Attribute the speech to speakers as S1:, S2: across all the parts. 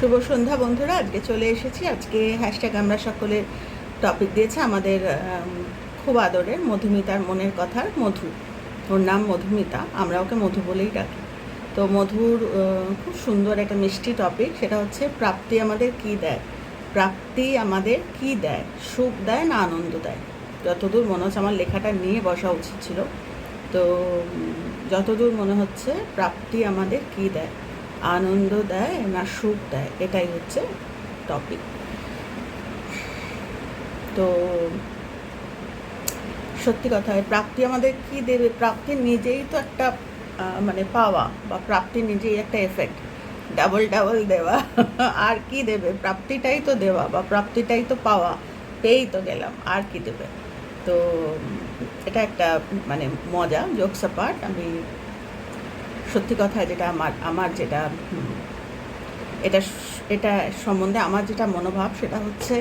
S1: শুভ সন্ধ্যা বন্ধুরা, আজকে চলে এসেছি। আজকে হ্যাশট্যাগ আমরা সকলের টপিক দিয়েছে আমাদের খুব আদরের মধুমিতার মনের কথার মধু। ওর নাম মধুমিতা, আমরা ওকে মধু বলেই ডাকি। তো মধুর খুব সুন্দর একটা মিষ্টি টপিক সেটা হচ্ছে প্রাপ্তি আমাদের কি দেয়? প্রাপ্তি আমাদের কি দেয়? সুখ দেয় না আনন্দ দেয়? যতদূর মনে হচ্ছে আমার লেখাটা নিয়ে বসা উচিত ছিল। তো যতদূর মনে হচ্ছে প্রাপ্তি আমাদের কি দেয়? আনন্দ দেয় না সুখ দেয়, এটাই হচ্ছে টপিক তো সত্যি কথা হয় প্রাপ্তি আমাদের কি দেবে? প্রাপ্তি নিজেই তো একটা মানে পাওয়া বা প্রাপ্তি নিজেই একটা এফেক্ট ডাবল ডাবল দেওয়া, আর কি দেবে? প্রাপ্তিটাই তো দেওয়া বা প্রাপ্তিটাই তো পাওয়া, পেয়েই তো গেলাম, আর কি দেবে? তো এটা একটা মানে মজা জোকস পার্ট আমি সত্যি কথা যেটা আমার আমার যেটা এটা এটা সম্বন্ধে আমার যেটা মনোভাব সেটা হচ্ছে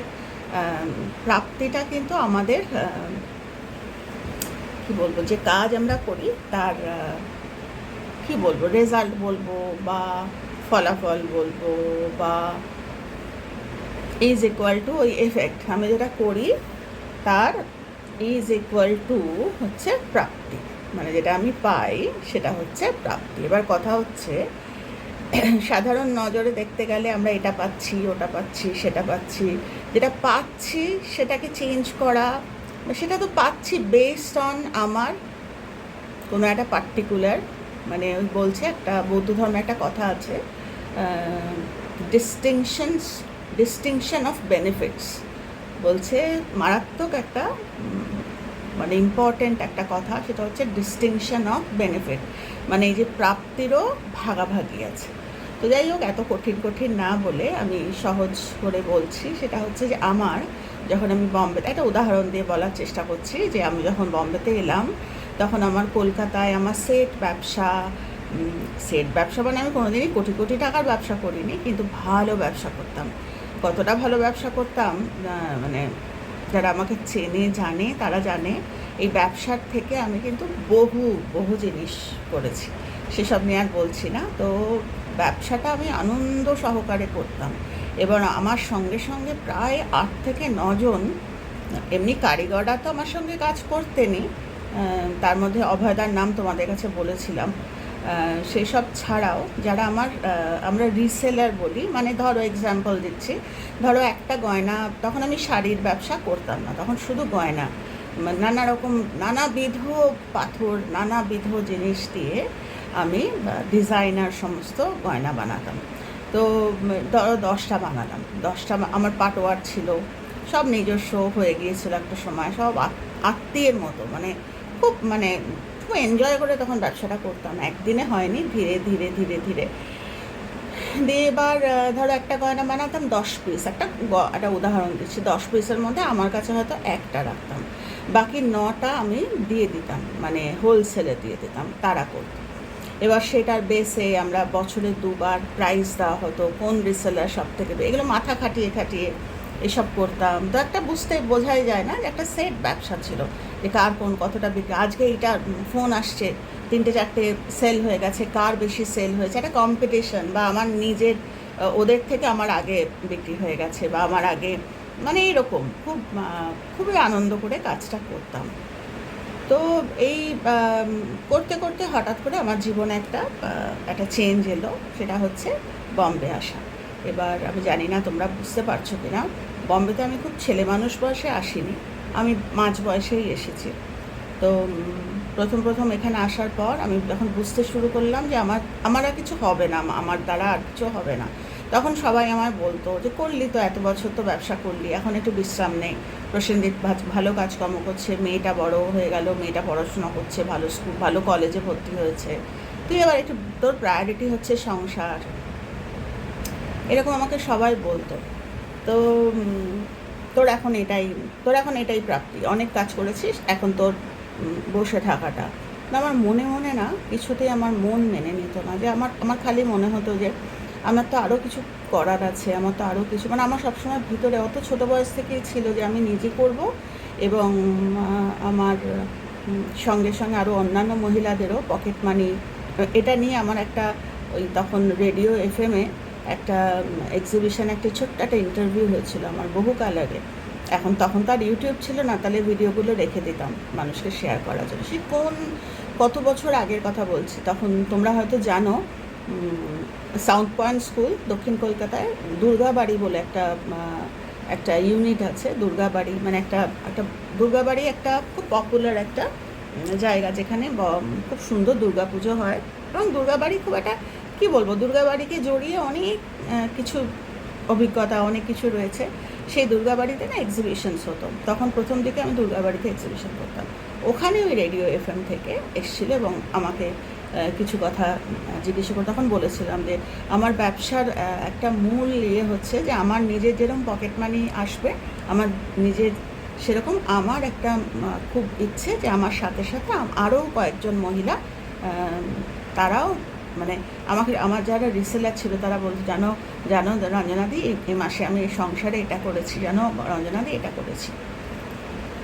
S1: প্রাপ্তিটা কিন্তু আমাদের আম, কি বলব যে কাজ আমরা করি তার কি বলব রেজাল্ট বলব বা ফলাফল বলব বা ইজ ইকুয়াল টু ওই এফেক্ট আমি যেটা করি তার ইজ ইকুয়াল টু হচ্ছে প্রাপ্তি। মানে যেটা আমি পাই, সেটা হচ্ছে প্রাপ্তি। এবার কথা হচ্ছে, সাধারণ নজরে দেখতে গেলে আমরা এটা পাচ্ছি, ওটা পাচ্ছি, সেটা পাচ্ছি। যেটা পাচ্ছি, সেটাকে চেঞ্জ করা, সেটা তো পাচ্ছি বেসড অন আমার কোনো একটা পার্টিকুলার মানে বলছে একটা বৌদ্ধ ধর্মে একটা কথা আছে ডিস্টিংশনস ডিস্টিংশন অফ বেনিফিটস বলছে মারাত্মক একটা মানে ইম্পর্ট্যান্ট একটা কথা, সেটা হচ্ছে ডিস্টিংশন অফ বেনিফিট মানে এই যে প্রাপ্তিরও ভাগাভাগি আছে। তো যাই হোক, এত কঠিন কঠিন না বলে আমি সহজ করে বলছি। সেটা হচ্ছে যে আমার যখন আমি বম্বেতে একটা উদাহরণ দিয়ে বলার চেষ্টা করছি যে আমি যখন বম্বেতে এলাম, তখন আমার কলকাতায় আমার সেট ব্যবসা সেট ব্যবসা মানে আমি কোনোদিনই কোটি কোটি টাকার ব্যবসা করিনি, কিন্তু ভালো ব্যবসা করতাম। কতটা ভালো ব্যবসা করতাম মানে যারা আমাকে চেনে জানে তারা জানে এই ব্যবসার থেকে আমি কিন্তু বহু বহু জিনিস করেছি। সেসব নিয়ে আর বলছি না। তো ব্যবসাটা আমি আনন্দ সহকারে করতাম। এবার আমার সঙ্গে সঙ্গে প্রায় আট থেকে নজন এমনি কারিগররা তো আমার সঙ্গে কাজ করতেনই আহ, তার মধ্যে অভয়দার নাম তোমাদের কাছে বলেছিলাম। সেসব ছাড়াও যারা আমার আমরা রিসেলার বলি মানে ধরো এক্সাম্পল দিচ্ছি, ধরো একটা গয়না, তখন আমি শাড়ির ব্যবসা করতাম না, তখন শুধু গয়না মানে নানা রকম, নানাবিধ পাথর, নানাবিধ জিনিস দিয়ে আমি ডিজাইনার সমস্ত গয়না বানাতাম। তো, ধরো দশটা বানালাম দশটা আমার পাটোয়ার ছিল, সব নিজস্ব হয়ে গিয়েছিল একটা সময়, সব আত- আত্মীয়ের মতো মানে খুব মানে খুব এনজয় করে তখন ব্যবসাটা করতাম। একদিনে হয়নি, ধীরে ধীরে ধীরে ধীরে। দিয়ে এবার ধরো একটা গয়না বানাতাম, দশ পিস একটা একটা উদাহরণ দিচ্ছি। দশ পিসের মধ্যে আমার কাছে হয়তো একটা রাখতাম। বাকি নটা আমি দিয়ে দিতাম মানে হোলসেলে দিয়ে দিতাম, তারা করতো। এবার সেটার বেসে আমরা বছরে দুবার প্রাইজ দেওয়া হতো, কোন রিসেলার সব থেকে এগুলো মাথা খাটিয়ে খাটিয়ে এসব করতাম। তো একটা বুঝতে, বোঝাই যায় না যে একটা সেট ব্যবসা ছিল। যে কার কোন কতটা বিক্রি? আজকে এইটা ফোন আসছে, তিনটে চারটে সেল হয়ে গেছে, কার বেশি সেল হয়েছে? একটা কম্পিটিশন বা আমার নিজের ওদের থেকে আমার আগে বিক্রি হয়ে গেছে বা আমার আগে মানে এইরকম, খুব খুবই আনন্দ করে কাজটা করতাম। তো এই করতে করতে হঠাৎ করে আমার জীবনে একটা একটা চেঞ্জ এলো, সেটা হচ্ছে বম্বে আসা। এবার আমি জানি না তোমরা বুঝতে পারছ কিনা বম্বেতে আমি খুব ছেলে মানুষ বয়সে আসিনি। আমি মাঝ বয়সেই এসেছি। তো প্রথম প্রথম এখানে আসার পর আমি যখন বুঝতে শুরু করলাম যে আমার আমার আর কিছু হবে না আমার দ্বারা আর কিছু হবে না, তখন সবাই আমায় বলতো যে, করলি তো, এত বছর তো ব্যবসা করলি, এখন একটু বিশ্রাম নেই প্রসেনজিৎ ভালো কাজকর্ম করছে, মেয়েটা বড় হয়ে গেল, মেয়েটা পড়াশোনা করছে, ভালো স্কুল, ভালো কলেজে ভর্তি হয়েছে। তুই এবার একটু, তোর প্রায়োরিটি হচ্ছে সংসার। এরকম আমাকে সবাই বলতো। তো তোর এখন এটাই, তোর এখন এটাই প্রাপ্তি। অনেক কাজ করেছিস, এখন তোর বসে থাকাটা। আমার মনে মনে না, কিছুতেই আমার মন মেনে নিত না যে আমার আমার খালি মনে হতো যে আমার তো আরও কিছু করার আছে, আমার তো আরও কিছু মানে আমার সবসময় ভিতরে অত ছোট বয়স থেকেই ছিল যে আমি নিজে করব এবং আমার সঙ্গে সঙ্গে আরও অন্যান্য মহিলাদেরও পকেট মানি এটা নিয়ে আমার একটা ওই তখন রেডিও এফএমে একটা এক্সিবিশন একটা ছোট্ট একটা ইন্টারভিউ হয়েছিল আমার বহুকাল আগে। এখন তখন তার ইউটিউব ছিল না, তাহলে ভিডিওগুলো রেখে দিতাম মানুষকে শেয়ার করার জন্য। সে কোন, কত বছর আগের কথা বলছি, তখন তোমরা হয়তো জানো সাউন্ড পয়েন্ট স্কুল দক্ষিণ কলকাতায়, দুর্গাবাড়ি বলে একটা একটা ইউনিট আছে, দুর্গাবাড়ি মানে একটা একটা দুর্গাবাড়ি একটা খুব পপুলার একটা জায়গা যেখানে খুব সুন্দর দুর্গাপুজো হয়। এবং দুর্গাবাড়ি খুব একটা কি বলব, দুর্গাবাড়িকে জড়িয়ে অনেক কিছু অভিজ্ঞতা, অনেক কিছু রয়েছে। সেই দুর্গাবাড়িতে না এক্সিবিশনস হতো। তখন প্রথম দিকে আমি দুর্গাবাড়িতে এক্সিবিশন করতাম। ওখানে ওই রেডিও এফএম থেকে এসেছিল এবং আমাকে কিছু কথা জিজ্ঞেস করে তখন বলেছিলাম যে, আমার ব্যবসার একটা মূল ইয়ে হচ্ছে যে, আমার নিজের যেরকম পকেট মানি আসবে, আমার নিজের সেরকম আমার একটা খুব ইচ্ছে যে, আমার সাথে সাথে আরও কয়েকজন মহিলা তারাও মানে আমাকে, আমার যারা রিসেলার ছিল তারা বলতো জানো জানো রঞ্জনাদি এই- এই মাসে আমি এই সংসারে এটা করেছি, জানো রঞ্জনাদি এটা করেছি।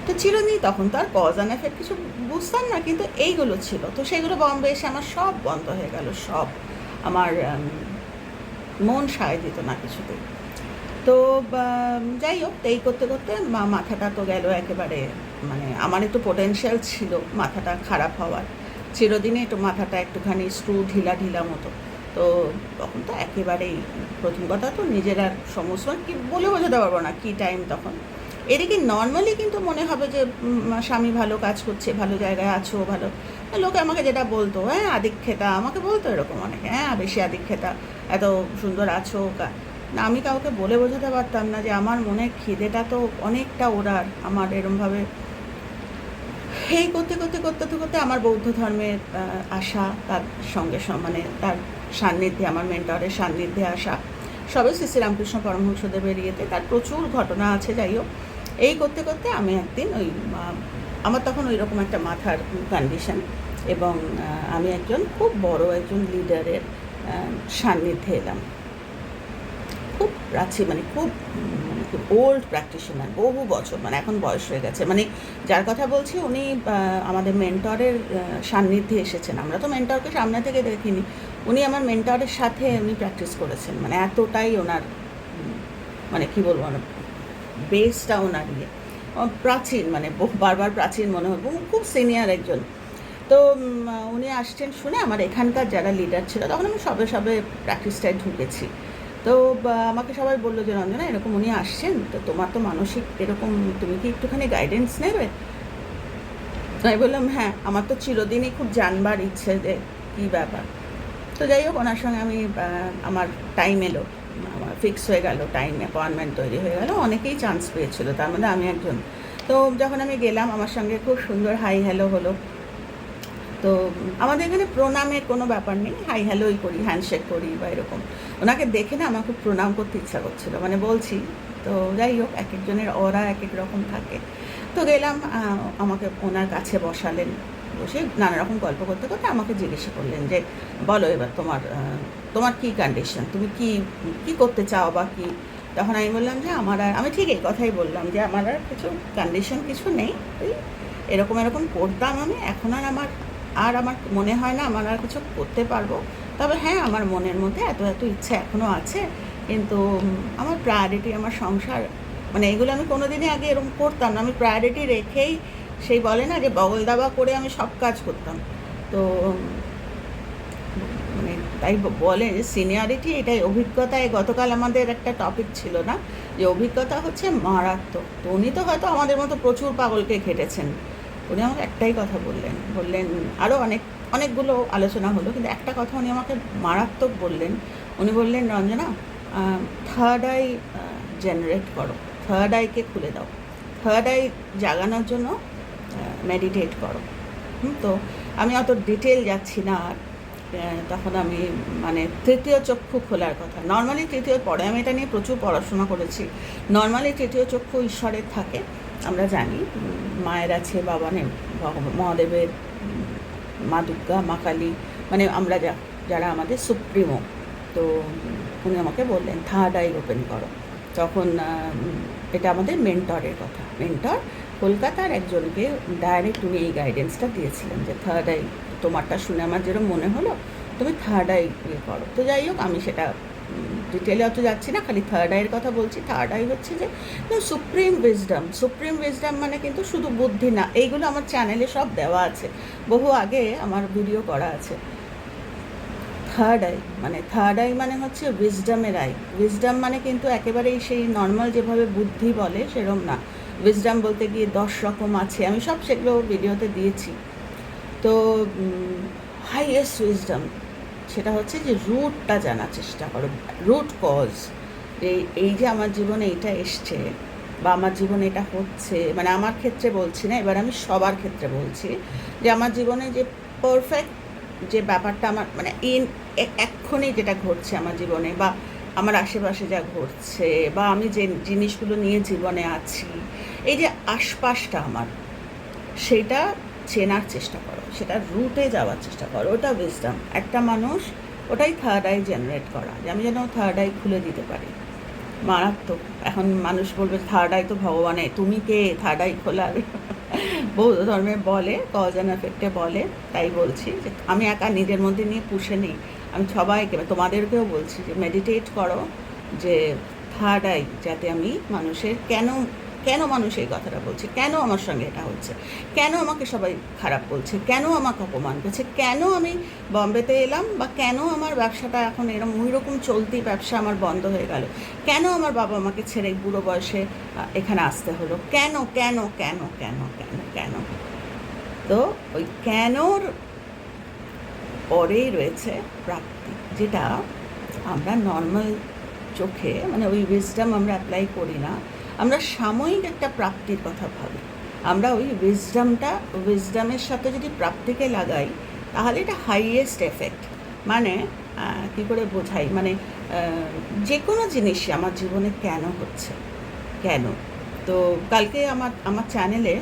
S1: তো চিরদিনই তখন তো আর কজ অ্যান্ড এফেক্ট কিছু বুঝতাম না, কিন্তু এইগুলো ছিল। তো সেগুলো বম্বে এসে আমার সব বন্ধ হয়ে গেল, সব আমার মন সায় দিত না কিছুতেই তো যাই হোক, এই করতে করতে মাথাটা তো গেল একেবারে মানে আমার একটু পোটেনশিয়াল ছিল, মাথাটা খারাপ হওয়ার। চিরদিনে একটু মাথাটা একটুখানি স্ক্রু ঢিলা ঢিলা মতো। তো তখন তো একেবারেই প্রথম কথা তো নিজের আর সমস্যা কি বলে বোঝাতে পারব না, কী টাইম তখন। এদিকে নর্মালি কিন্তু মনে হবে যে স্বামী ভালো কাজ করছে, ভালো জায়গায় আছো, ভালো। লোকে আমাকে যেটা বলতো হ্যাঁ আদিক্ষেতা। আমাকে বলতো এরকম অনেকে হ্যাঁ বেশি আদিক্ষেতা, এত সুন্দর আছো। না, আমি কাউকে বলে বোঝাতে পারতাম না যে, আমার মনে খিদেটা তো অনেকটা ওরার আমার এরমভাবে এই করতে করতে করতে করতে আমার বৌদ্ধ ধর্মের আসা তার সঙ্গে মানে তার সান্নিধ্যে, আমার মেন্টরের সান্নিধ্যে আসা। সবে শ্রী শ্রীরামকৃষ্ণ পরমহংসদেবের ইয়েতে তার প্রচুর ঘটনা আছে, যাই হোক। এই করতে করতে আমি একদিন ওই আমার তখন ওই রকম একটা মাথার কন্ডিশন এবং আমি একজন খুব বড় একজন লিডারের সান্নিধ্যে এলাম। খুব প্রাচীন মানে খুব ওল্ড প্র্যাকটিশনার বহু বছর মানে এখন বয়স হয়ে গেছে। মানে যার কথা বলছি, উনি আমাদের মেন্টরের সান্নিধ্যে এসেছেন। আমরা তো মেন্টরকে সামনে থেকে দেখিনি। উনি আমার মেন্টরের সাথে উনি প্র্যাকটিস করেছেন। মানে এতটাই ওনার মানে কি বলব না বেসটা ওনার ইয়ে। প্রাচীন মানে বহু- বারবার প্রাচীন মনে হয়। খুব সিনিয়র একজন। তো উনি আসছেন শুনে আমার এখানকার যারা লিডার ছিল, তখন আমি সবে সবে প্র্যাকটিসটায় ঢুকেছি। তো আমাকে সবাই বলল যে, রঞ্জনা, এরকম উনি আসছেন, তো তোমার তো মানসিক এরকম, তুমি কি একটুখানি গাইডেন্স নেবে? আমি বললাম হ্যাঁ আমার তো চিরদিনই খুব জানবার ইচ্ছে যে, কী ব্যাপার? তো যাই হোক, ওনার সঙ্গে আমি আমার টাইম এলো, আমার ফিক্স হয়ে গেল টাইম অ্যাপয়েন্টমেন্ট তৈরি হয়ে গেল, অনেকেই চান্স পেয়েছিল, তার মধ্যে আমি একজন। তো যখন আমি গেলাম, আমার সঙ্গে খুব সুন্দর হাই হ্যালো হলো। তো আমাদের এখানে প্রণামের কোনো ব্যাপার নেই হাই হ্যালোই করি হ্যান্ডশেক করি বা এরকম। ওনাকে দেখে না খুব প্রণাম করতে ইচ্ছা করছিল। মানে বলছি, তো যাই হোক এক একজনের অরা এক এক রকম থাকে। তো গেলাম আমাকে ওনার কাছে বসালেন। বসে নানা রকম গল্প করতে করতে আমাকে জিজ্ঞেস করলেন যে, বলো এবার তোমার তোমার কি কন্ডিশন তুমি কি কি করতে চাও বা কি? তখন আমি বললাম যে, আমার আর আমি ঠিক এই কথাই বললাম যে, আমার আর কিছু কন্ডিশন কিছু নেই। ওই এরকম এরকম করতাম আমি। এখন আর আমার আর আমার মনে হয় না আমার আর কিছু করতে পারব। তবে হ্যাঁ আমার মনের মধ্যে এত এত ইচ্ছা এখনও আছে। কিন্তু আমার প্রায়োরিটি আমার সংসার মানে এগুলো আমি কোনো দিনই আগে এরকম করতাম না। আমি প্রায়োরিটি রেখেই সেই বলে না যে বগল দাবা করে আমি সব কাজ করতাম। তো মানে তাই বলে সিনিয়রিটি এটাই। অভিজ্ঞতায় গতকাল আমাদের একটা টপিক ছিল না? যে অভিজ্ঞতা হচ্ছে মারাত্মক। তো উনি তো হয়তো আমাদের মতো প্রচুর পাগলকে ঘেটেছেন। উনি আমাকে একটাই কথা বললেন বললেন আরও অনেক, অনেকগুলো আলোচনা হলো, কিন্তু একটা কথা উনি আমাকে মারাত্মক বললেন। উনি বললেন, রঞ্জনা থার্ড আই জেনারেট করো থার্ড আইকে খুলে দাও থার্ড আই জাগানোর জন্য মেডিটেট করো। তো আমি অত ডিটেল যাচ্ছি না আর তখন আমি মানে তৃতীয় চক্ষু খোলার কথা। নর্মালি তৃতীয়, পরে আমি এটা নিয়ে প্রচুর পড়াশোনা করেছি। নর্মালি তৃতীয় চক্ষু ঈশ্বরের থাকে। আমরা জানি, মায়ের আছে, বাবা নেই মহাদেবের মা দুর্গা, মা কালী মানে আমরা যা, যারা আমাদের সুপ্রিমো। তো উনি আমাকে বললেন, থার্ড আই ওপেন করো। তখন এটা আমাদের মেন্টরের কথা। মেন্টর কলকাতার একজনকে ডাইরেক্ট উনি এই গাইডেন্সটা দিয়েছিলেন যে, থার্ড আই তোমারটা শুনে আমার যেরকম মনে হলো, তুমি থার্ড আই করো। তো যাই হোক, আমি সেটা ডিটেলে অত যাচ্ছি না, খালি থার্ড আইয়ের কথা বলছি। থার্ড আই হচ্ছে যে সুপ্রিম উইজডম সুপ্রিম উইজডম মানে কিন্তু শুধু বুদ্ধি না, এইগুলো আমার চ্যানেলে সব দেওয়া আছে। বহু আগে আমার ভিডিও করা আছে। থার্ড আই মানে থার্ড আই মানে হচ্ছে উইজডমের আই উইজডম মানে কিন্তু একেবারেই সেই নর্মাল যেভাবে বুদ্ধি বলে সেরম না। উইজডম বলতে গিয়ে দশ রকম আছে, আমি সব সেগুলো ভিডিওতে দিয়েছি। তো হাইয়েস্ট উইজডম সেটা হচ্ছে যে রুটটা জানার চেষ্টা করো। রুট কজ এই এই যে আমার জীবনে এইটা এসছে বা আমার জীবনে এটা হচ্ছে মানে আমার ক্ষেত্রে বলছি না, এবার আমি সবার ক্ষেত্রে বলছি যে আমার জীবনে যে পারফেক্ট যে ব্যাপারটা আমার মানে ইন এক্ষুনি যেটা ঘটছে আমার জীবনে বা আমার আশেপাশে যা ঘটছে বা আমি যে জিনিসগুলো নিয়ে জীবনে আছি, এই যে আশপাশটা আমার, সেটা চেনার চেষ্টা করো সেটা রুটে যাওয়ার চেষ্টা করো। ওটা উইজডম একটা মানুষ, ওটাই থার্ড আই জেনারেট করা, যে আমি যেন থার্ড আই খুলে দিতে পারি। মারাত্মক। এখন মানুষ বলবে থার্ড আই তো ভগবানে, তুমি কে? থার্ড আই খোলার বৌদ্ধ ধর্মে বলে কজ অ্যান্ড এফেক্টে বলে, তাই বলছি যে আমি একা নিজের মধ্যে নিয়ে পুষে নিই। আমি সবাইকে, তোমাদেরকেও বলছি যে মেডিটেট করো, যে থার্ড আই যাতে আমি মানুষের কেন কেন মানুষ এই কথাটা বলছে? কেন আমার সঙ্গে এটা হচ্ছে? কেন আমাকে সবাই খারাপ বলছে? কেন আমাকে অপমান করছে? কেন আমি বম্বেতে এলাম? বা কেন আমার ব্যবসাটা এখন এরকম ওই রকম চলতি ব্যবসা আমার বন্ধ হয়ে গেল? কেন আমার বাবা আমাকে ছেড়ে বুড়ো বয়সে এখানে আসতে হলো? কেন কেন কেন কেন কেন কেন? তো ওই কেনর পরেই রয়েছে প্রাপ্তি, যেটা আমরা নর্মাল চোখে মানে ওই উইজডম আমরা অ্যাপ্লাই করি না। আমরা সাময়িক একটা প্রাপ্তির কথা ভাবি। আমরা ওই উইজডামটা উইজডামের সাথে যদি প্রাপ্তিকে লাগাই, তাহলে এটা হাইয়েস্ট এফেক্ট মানে কী করে বোঝাই? মানে যে কোনো জিনিসই আমার জীবনে কেন হচ্ছে? কেন? তো কালকে আমার আমার চ্যানেলে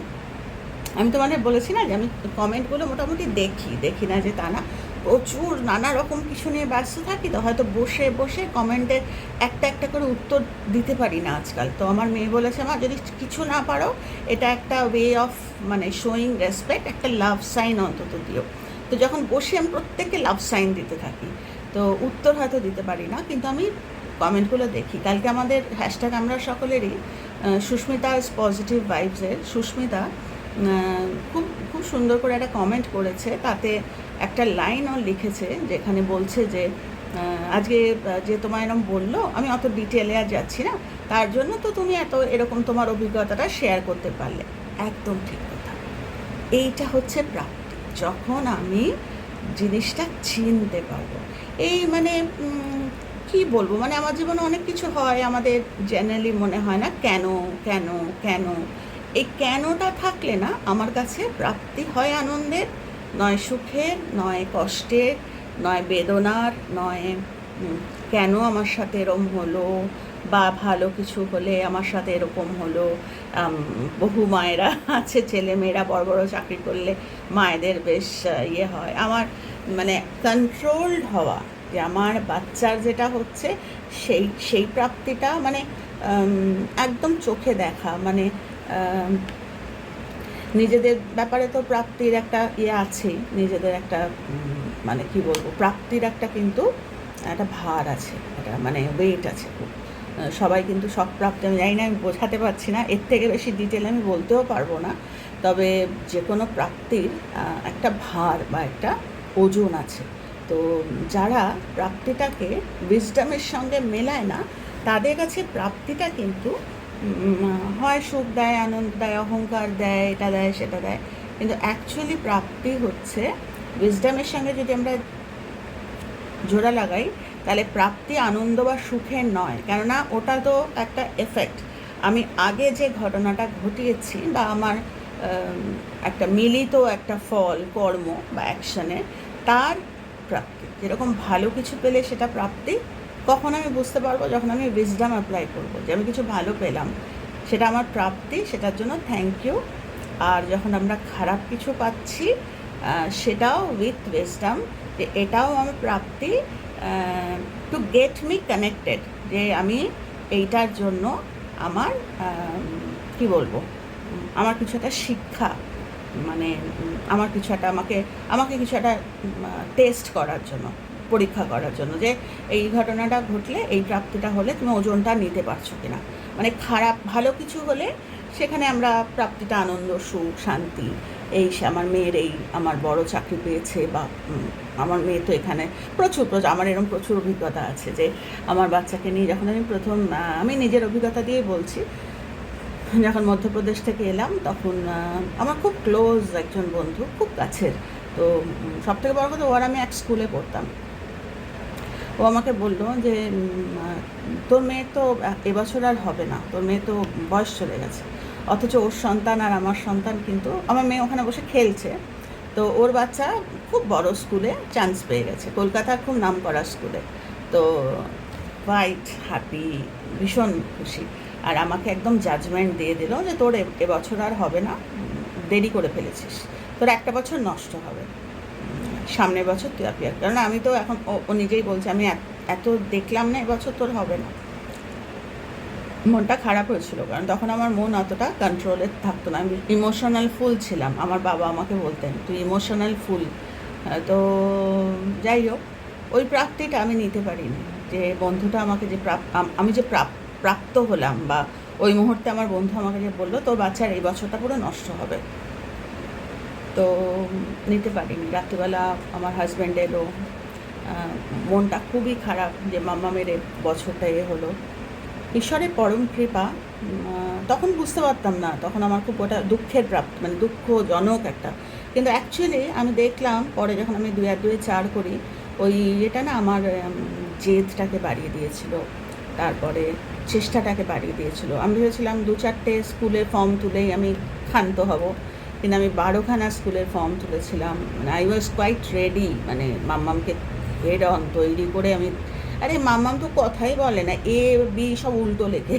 S1: আমি তোমাদের বলেছি না যে আমি কমেন্টগুলো মোটামুটি দেখি। দেখি না যে তা না। প্রচুর নানা রকম কিছু নিয়ে ব্যস্ত থাকি তো হয়তো বসে বসে কমেন্টের একটা একটা করে উত্তর দিতে পারি না আজকাল। তো আমার মেয়ে বলেছে আমার যদি কিছু না পারো, এটা একটা ওয়ে অফ মানে শোয়িং রেসপেক্ট একটা লাভ সাইন অন্তত দিও। তো যখন বসে আমি প্রত্যেককে লাভ সাইন দিতে থাকি। তো উত্তর হয়তো দিতে পারি না, কিন্তু আমি কমেন্টগুলো দেখি। কালকে আমাদের হ্যাশট্যাগ আমরা সকলেরই সুস্মিতা ইজ পজিটিভ ভাইবসের সুস্মিতা খুব খুব সুন্দর করে একটা কমেন্ট করেছে। তাতে একটা লাইন লাইনও লিখেছে যেখানে বলছে যে আজকে যে তোমার এরকম বলল, আমি অত ডিটেলে আর যাচ্ছি না। তার জন্য তো তুমি এত এরকম তোমার অভিজ্ঞতাটা শেয়ার করতে পারলে। একদম ঠিক কথা। এইটা হচ্ছে প্রাপ্তি যখন আমি জিনিসটা চিনতে পারব, এই মানে কি বলব? মানে আমার জীবনে অনেক কিছু হয়, আমাদের জেনারেলি মনে হয় না, কেন কেন কেন? এই কেনটা থাকলে না আমার কাছে প্রাপ্তি হয় আনন্দের নয় সুখের নয় কষ্টের নয় বেদনার, নয় কেন আমার সাথে এরম হলো বা ভালো কিছু হলে আমার সাথে এরকম হলো? বহু মায়েরা আছে, ছেলে মেয়েরা বড় বড় চাকরি করলে মায়েদের বেশ ইয়ে হয়। আমার মানে কন্ট্রোলড হওয়া যে আমার বাচ্চার যেটা হচ্ছে সেই সেই প্রাপ্তিটা মানে একদম চোখে দেখা। মানে নিজেদের ব্যাপারে তো প্রাপ্তির একটা ইয়ে আছেই, নিজেদের একটা মানে কি বলব, প্রাপ্তির একটা কিন্তু একটা ভার আছে, একটা মানে ওয়েট আছে। সবাই কিন্তু সব প্রাপ্তি, আমি জানি না, আমি বোঝাতে পারছি না, এর থেকে বেশি ডিটেল আমি বলতেও পারব না। তবে যে কোনো প্রাপ্তির একটা ভার বা একটা ওজন আছে। তো যারা প্রাপ্তিটাকে উইজডমের সঙ্গে মেলায় না, তাদের কাছে প্রাপ্তিটা কিন্তু হয় সুখ দেয়, আনন্দ দেয়, অহংকার দেয়, এটা দেয়, সেটা দেয়। কিন্তু অ্যাকচুয়ালি প্রাপ্তি হচ্ছে উইজডামের সঙ্গে যদি আমরা জোড়া লাগাই, তাহলে প্রাপ্তি আনন্দ বা সুখের নয়। কেননা ওটা তো একটা এফেক্ট আমি আগে যে ঘটনাটা ঘটিয়েছি বা আমার একটা মিলিত একটা ফল, কর্ম বা অ্যাকশনে তার প্রাপ্তি। যেরকম ভালো কিছু পেলে সেটা প্রাপ্তি কখন আমি বুঝতে পারব? যখন আমি উইজডাম অ্যাপ্লাই করব যে আমি কিছু ভালো পেলাম সেটা আমার প্রাপ্তি সেটার জন্য থ্যাংক ইউ আর যখন আমরা খারাপ কিছু পাচ্ছি সেটাও উইথ উইজডাম যে এটাও আমার প্রাপ্তি টু গেট মি কানেক্টেড যে আমি এইটার জন্য আমার আম, কি বলব আমার কিছু একটা শিক্ষা মানে আমার কিছু একটা আমাকে আমাকে কিছু একটা টেস্ট করার জন্য। পরীক্ষা করার জন্য যে এই ঘটনাটা ঘটলে, এই প্রাপ্তিটা হলে তুমি ওজনটা নিতে পারছ কিনা। মানে খারাপ, ভালো কিছু হলে সেখানে আমরা প্রাপ্তিটা, আনন্দ, সুখ, শান্তি, এই আমার মেয়ের এই আমার বড় চাকরি পেয়েছে বা আমার মেয়ে তো এখানে প্রচুর প্রচুর, আমার এরকম প্রচুর অভিজ্ঞতা আছে যে আমার বাচ্চাকে নিয়ে যখন আমি প্রথম আমি নিজের অভিজ্ঞতা দিয়ে বলছি, যখন মধ্যপ্রদেশ থেকে এলাম তখন আমার খুব ক্লোজ একজন বন্ধু, খুব কাছের। তো সব থেকে বড় কথা, ওর আমি এক স্কুলে পড়তাম। ও আমাকে বলল যে তোর মেয়ে তো এবছর আর হবে না, তোর মেয়ে তো বয়স চলে গেছে। অথচ ওর সন্তান আর আমার সন্তান কিন্তু, আমার মেয়ে ওখানে বসে খেলছে। তো ওর বাচ্চা খুব বড় স্কুলে চান্স পেয়ে গেছে, কলকাতার খুব নাম করা স্কুলে। তো হোয়াইট হ্যাপি ভীষণ খুশি। আর আমাকে একদম জাজমেন্ট দিয়ে দিল যে, তোর এবছর আর হবে না দেরি করে ফেলেছিস। তোর একটা বছর নষ্ট হবে। সামনের বছর তুই অ্যাপিয়ার কারণ আমি তো এখন ও- নিজেই বলছে, আমি এত দেখলাম না এবছর তোর হবে না। মনটা খারাপ হয়েছিল, কারণ তখন আমার মন অতটা কন্ট্রোলে থাকতো না। আমি ইমোশনাল ফুল ছিলাম। আমার বাবা আমাকে বলতেন, তুই ইমোশনাল ফুল তো যাই হোক, ওই প্রাপ্তিটা আমি নিতে পারিনি। যে বন্ধুটা আমাকে যে প্রাপ আমি যে প্রাপ, প্রাপ্ত হলাম বা ওই মুহূর্তে আমার বন্ধু আমাকে যে বলল, তোর বাচ্চার এই বছরটা পুরো নষ্ট হবে। তো নিতে পারিনি। রাত্রিবেলা আমার হাজব্যান্ড এলো। মনটা খুবই খারাপ যে মাম্মা মেরে বছরটা এ হলো। ঈশ্বরের পরম কৃপা তখন বুঝতে পারতাম না। তখন আমার খুব ওটা দুঃখের প্রাপ্ত মানে দুঃখজনক একটা। কিন্তু অ্যাকচুয়ালি আমি দেখলাম, পরে যখন আমি দুই আর দুয়ে চার করি, ওই এটা না আমার জেদটাকে বাড়িয়ে দিয়েছিল। তারপরে চেষ্টাটাকে বাড়িয়ে দিয়েছিল। আমি ভেবেছিলাম দু চারটে স্কুলে ফর্ম তুলেই আমি ক্ষান্ত হব। কিন্তু আমি বারোখানা স্কুলের ফর্ম তুলেছিলাম মানে আই ওয়াজ কোয়াইট রেডি মানে মাম্মামকে হেড অন তৈরি করে আমি, আরে মাম্মাম তো কথাই বলে না এ বি সব উল্টো লেখে।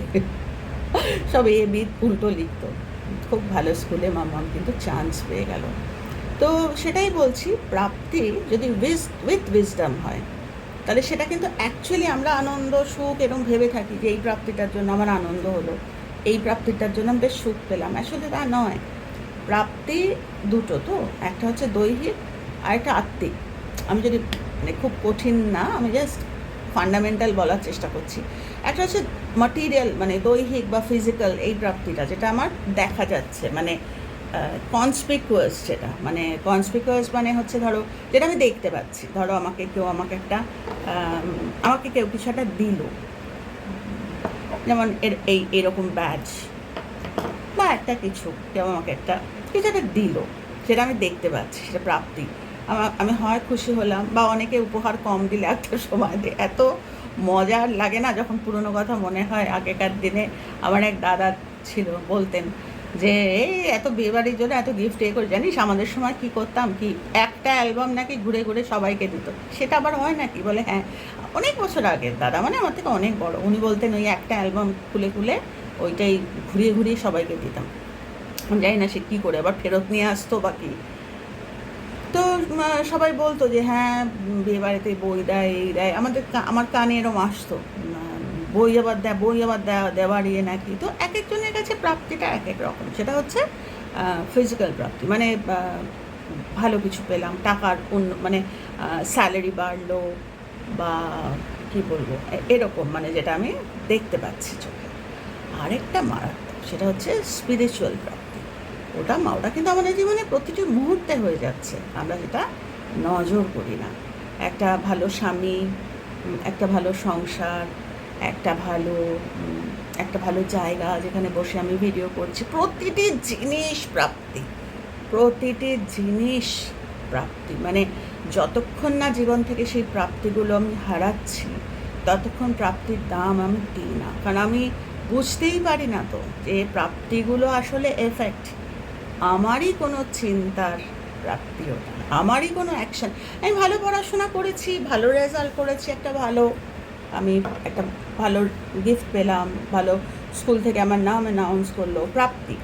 S1: সব এ বি উল্টো লিখতো। খুব ভালো স্কুলে মাম্মাম কিন্তু চান্স পেয়ে গেল। তো সেটাই বলছি, প্রাপ্তি যদি উইজ উইথ উইজডম হয়, তাহলে সেটা কিন্তু অ্যাকচুয়ালি আমরা আনন্দ, সুখ এরকম ভেবে থাকি যে এই প্রাপ্তিটার জন্য আমার আনন্দ হলো। এই প্রাপ্তিটার জন্য আমি বেশ সুখ পেলাম। আসলে তা নয়। প্রাপ্তি দুটো তো, একটা হচ্ছে দৈহিক আর একটা আত্মিক। আমি যদি মানে খুব কঠিন না, আমি জাস্ট ফান্ডামেন্টাল বলার চেষ্টা করছি। একটা হচ্ছে মাটিরিয়াল মানে দৈহিক বা ফিজিক্যাল এই প্রাপ্তিটা, যেটা আমার দেখা যাচ্ছে মানে কনসপিকুয়াস যেটা মানে কনসপিকুয়াস মানে হচ্ছে ধরো, যেটা আমি দেখতে পাচ্ছি। ধরো আমাকে কেউ আমাকে একটা আমাকে কেউ কিছু একটা দিল। যেমন এর, এই, এরকম ব্যাজ বা একটা কিছু, কেউ আমাকে একটা কিছু একটা দিল, সেটা আমি দেখতে পাচ্ছি, সেটা প্রাপ্তি। আমার আমি হয় খুশি হলাম বা অনেকে উপহার কম দিলে একটা সময় দিয়ে এত মজার লাগে না যখন পুরনো কথা মনে হয়। আগেকার দিনে আমার এক দাদা ছিল, বলতেন যে, এই এত বিয়েবাড়ির জন্য এত গিফট এ করে, জানিস আমাদের সময় কি করতাম? কি একটা অ্যালবাম নাকি ঘুরে ঘুরে সবাইকে দিত? সেটা আবার হয় নাকি বলে? হ্যাঁ অনেক বছর আগের দাদা মানে আমার থেকে অনেক বড়। উনি বলতেন, ওই একটা অ্যালবাম খুলে খুলে ওইটাই ঘুরিয়ে ঘুরিয়ে সবাইকে দিতাম। জানি না সে কী করে আবার ফেরত নিয়ে আসতো বা কি? তো সবাই বলতো যে হ্যাঁ বিয়ে বাড়িতে বই দেয়, এই দেয়। আমাদের আমার কানে এরম আসতো বই আবার দেয়, বই আবার দেওয়া দেওয়ার ইয়ে নাকি? তো এক একজনের কাছে প্রাপ্তিটা এক এক রকম। সেটা হচ্ছে ফিজিক্যাল প্রাপ্তি। মানে ভালো কিছু পেলাম, টাকার অন্য মানে স্যালারি বাড়লো বা, কি বলব এরকম মানে যেটা আমি দেখতে পাচ্ছি চোখে। আরেকটা মারাত্মক, সেটা হচ্ছে স্পিরিচুয়াল প্রাপ্তি। ওটা মা ওটা কিন্তু আমাদের জীবনে প্রতিটি মুহূর্তে হয়ে যাচ্ছে। আমরা যেটা নজর করি না। একটা ভালো স্বামী একটা ভালো সংসার, একটা ভালো একটা ভালো জায়গা যেখানে বসে আমি ভিডিও করছি, প্রতিটি জিনিস প্রাপ্তি। প্রতিটি জিনিস প্রাপ্তি। মানে যতক্ষণ না জীবন থেকে সেই প্রাপ্তিগুলো আমি হারাচ্ছি, ততক্ষণ প্রাপ্তির দাম আমি দিই না। কারণ আমি বুঝতেই পারি না তো যে প্রাপ্তিগুলো আসলে এফেক্ট আমারই কোনো চিন্তার প্রাপ্তি ওটা আমারই কোনো অ্যাকশন আমি ভালো পড়াশোনা করেছি, ভালো রেজাল্ট করেছি, একটা ভালো, আমি একটা ভালো গিফট পেলাম, ভালো স্কুল থেকে আমার নাম অ্যানাউন্স করল, প্রাপ্তি।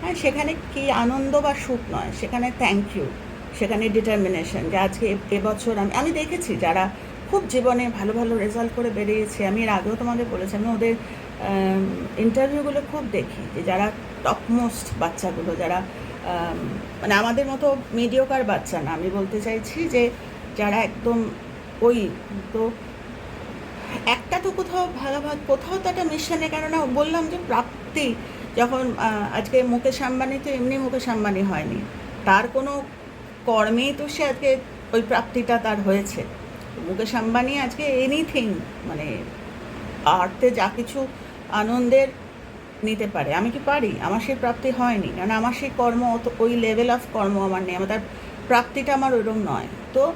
S1: হ্যাঁ সেখানে কি আনন্দ বা সুখ নয়, সেখানে থ্যাংক ইউ সেখানে ডিটারমিনেশন যে আজকে এবছর আমি আমি দেখেছি যারা খুব জীবনে ভালো ভালো রেজাল্ট করে বেরিয়েছে, আমি এর আগেও তোমাদের বলেছি, আমি ওদের ইন্টারভিউগুলো খুব দেখি যে যারা টপমোস্ট বাচ্চাগুলো, যারা মানে আমাদের মতো মিডিওকার বাচ্চা না, আমি বলতে চাইছি যে যারা একদম ওই তো একটা তো কোথাও ভাগাভাগ কোথাও তো একটা মিশনে কেননা বললাম যে প্রাপ্তি যখন আজকে মুকেশ আম্বানি তো এমনি মুকেশ আম্বানি হয়নি। তার কোনো কর্মেই তো সে আজকে ওই প্রাপ্তিটা তার হয়েছে। মুকেশ আম্বানি আজকে এনিথিং মানে আর্থে যা কিছু আনন্দের নিতে পারে। আমি কি পারি? আমার সেই প্রাপ্তি হয়নি। কারণ আমার সেই কর্ম অত, ওই লেভেল অফ কর্ম আমার নেই। আমার তার প্রাপ্তিটা আমার ওইরকম নয়। তো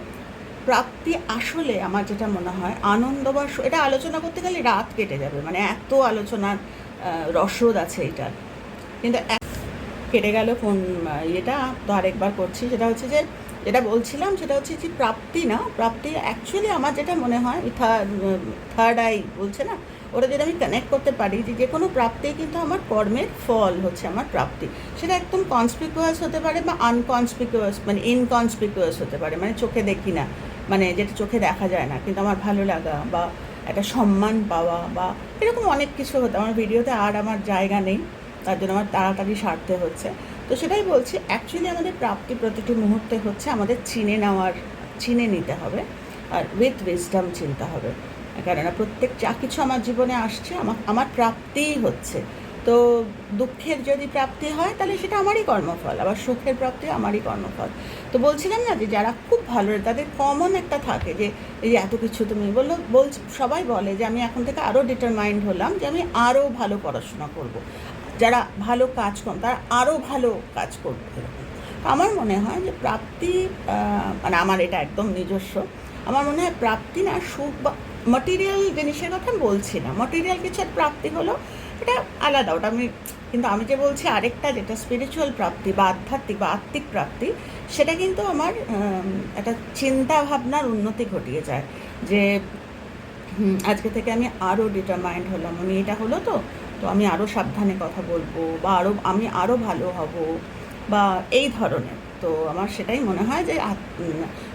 S1: প্রাপ্তি আসলে আমার যেটা মনে হয়, আনন্দ বা এটা আলোচনা করতে গেলে রাত কেটে যাবে। মানে এত আলোচনার রসদ আছে এটার। কিন্তু কেটে গেল কোন ইয়েটা, তো আরেকবার করছি। সেটা হচ্ছে যে, যেটা বলছিলাম, সেটা হচ্ছে যে প্রাপ্তি না, প্রাপ্তি অ্যাকচুয়ালি আমার যেটা মনে হয় থার্ড আই বলছে না? ওটা যদি আমি কানেক্ট করতে পারি যে যে কোনো প্রাপ্তি কিন্তু আমার কর্মের ফল হচ্ছে, আমার প্রাপ্তি। সেটা একদম কনসপিকুয়াস হতে পারে বা আনকনসপিকুয়াস মানে ইনকনসপিকুয়াস হতে পারে মানে চোখে দেখি না মানে যেটা চোখে দেখা যায় না, কিন্তু আমার ভালো লাগা বা একটা সম্মান পাওয়া বা এরকম অনেক কিছু হতো, আমার ভিডিওতে আর আমার জায়গা নেই, তার জন্য আমার তাড়াতাড়ি সারতে হচ্ছে। তো সেটাই বলছি অ্যাকচুয়ালি আমাদের প্রাপ্তি প্রতিটি মুহূর্তে হচ্ছে আমাদের চিনে নেওয়ার, চিনে নিতে হবে, আর উইথ উইজডাম চিনতে হবে। কেননা প্রত্যেক যা কিছু আমার জীবনে আসছে, আমার আমার প্রাপ্তিই হচ্ছে। তো দুঃখের যদি প্রাপ্তি হয়, তাহলে সেটা আমারই কর্মফল, আবার সুখের প্রাপ্তি আমারই কর্মফল। তো বলছিলাম না যে যারা খুব ভালো, তাদের কমন একটা থাকে যে, এই যে এত কিছু তুমি বলল, বল, সবাই বলে যে আমি এখন থেকে আরও ডিটারমাইন্ড হলাম যে আমি আরও ভালো পড়াশোনা করব। যারা ভালো কাজ করেন তারা আরও ভালো কাজ করবে আমার মনে হয় যে প্রাপ্তি মানে আমার এটা একদম নিজস্ব। আমার মনে হয় প্রাপ্তি না সুখ বা মাটেরিয়াল জিনিসের কথা বলছি না। মাটেরিয়াল কিছুর প্রাপ্তি হলো, এটা আলাদা। ওটা আমি, কিন্তু আমি যে বলছি আরেকটা যেটা স্পিরিচুয়াল প্রাপ্তি বা আধ্যাত্মিক বা আত্মিক প্রাপ্তি, সেটা কিন্তু আমার একটা চিন্তা ভাবনার উন্নতি ঘটিয়ে যায়। যে আজকে থেকে আমি আরও ডিটারমাইন্ড হলাম। আমি এটা হলো তো তো আমি আরও সাবধানে কথা বলব বা আরও আমি আরও ভালো হব বা এই ধরনের। তো আমার সেটাই মনে হয় যে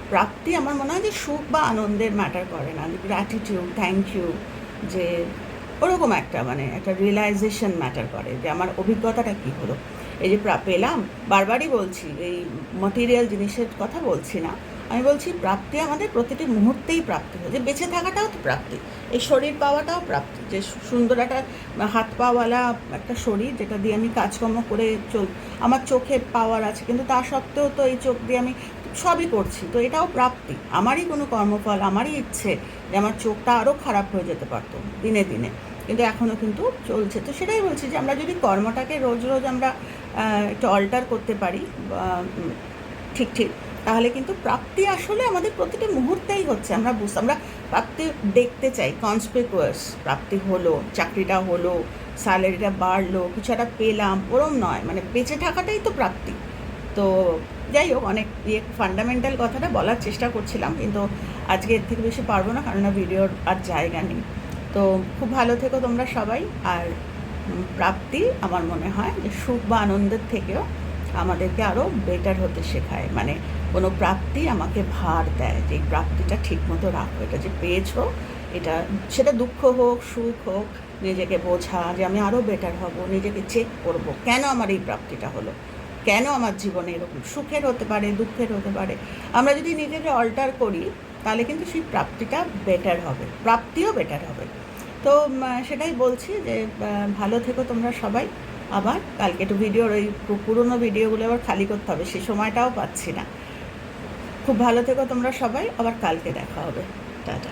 S1: প্রাপ্তি আমার মনে হয় যে সুখ বা আনন্দের ম্যাটার করে না। গ্র্যাটিটিউড থ্যাংক ইউ যে ওরকম একটা মানে একটা রিয়েলাইজেশন ম্যাটার করে যে আমার অভিজ্ঞতাটা কী হলো। এই যে পেলাম, বারবারই বলছি, এই মটেরিয়াল জিনিসের কথা বলছি না। আমি বলছি প্রাপ্তি আমাদের প্রতিটি মুহূর্তেই প্রাপ্তি হয়। যে বেঁচে থাকাটাও তো প্রাপ্তি, এই শরীর পাওয়াটাও প্রাপ্তি, যে সুন্দর একটা হাত পাওয়ালা একটা শরীর যেটা দিয়ে আমি কাজকর্ম করে চল আমার চোখে পাওয়ার আছে। কিন্তু তা সত্ত্বেও তো এই চোখ দিয়ে আমি সবই করছি। তো এটাও প্রাপ্তি। আমারই কোনো কর্মফল, আমারই ইচ্ছে যে আমার চোখটা আরও খারাপ হয়ে যেতে পারতো দিনে দিনে। কিন্তু এখনও কিন্তু চলছে। তো সেটাই বলছি যে আমরা যদি কর্মটাকে রোজ রোজ আমরা একটু অল্টার করতে পারি ঠিক ঠিক, তাহলে কিন্তু প্রাপ্তি আসলে আমাদের প্রতিটি মুহূর্তেই হচ্ছে। আমরা বুঝতে আমরা প্রাপ্তি দেখতে চাই। কনসপিকুয়াস প্রাপ্তি হলো, চাকরিটা হলো স্যালারিটা বাড়লো, কিছু একটা পেলাম, ওরম নয়। মানে বেঁচে থাকাটাই তো প্রাপ্তি। তো যাই হোক, অনেক ইয়ে ফান্ডামেন্টাল কথাটা বলার চেষ্টা করছিলাম, কিন্তু আজকে এর থেকে বেশি পারব না কারণ ভিডিওর আর জায়গা নেই। তো খুব ভালো থেকো তোমরা সবাই, আর প্রাপ্তি আমার মনে হয় যে সুখ বা আনন্দের থেকেও আমাদেরকে আরও বেটার হতে শেখায়। মানে কোনো প্রাপ্তি আমাকে ভার দেয় যে এই প্রাপ্তিটা ঠিকমতো রাখো, এটা যে পেয়েছ, এটা, সেটা দুঃখ হোক, সুখ হোক, নিজেকে বোঝা যে আমি আরও বেটার হব, নিজেকে চেক করব, কেন আমার এই প্রাপ্তিটা হলো? কেন আমার জীবনে এরকম? সুখের হতে পারে, দুঃখের হতে পারে। আমরা যদি নিজেকে অল্টার করি, তাহলে কিন্তু সেই প্রাপ্তিটা বেটার হবে। প্রাপ্তিও বেটার হবে। তো সেটাই বলছি যে ভালো থেকো তোমরা সবাই। আবার কালকে একটু ভিডিওর ওই পুরোনো ভিডিওগুলো আবার খালি করতে হবে সেই সময়টাও পাচ্ছি না। খুব ভালো থেকো তোমরা সবাই। আবার কালকে দেখা হবে। টাটা।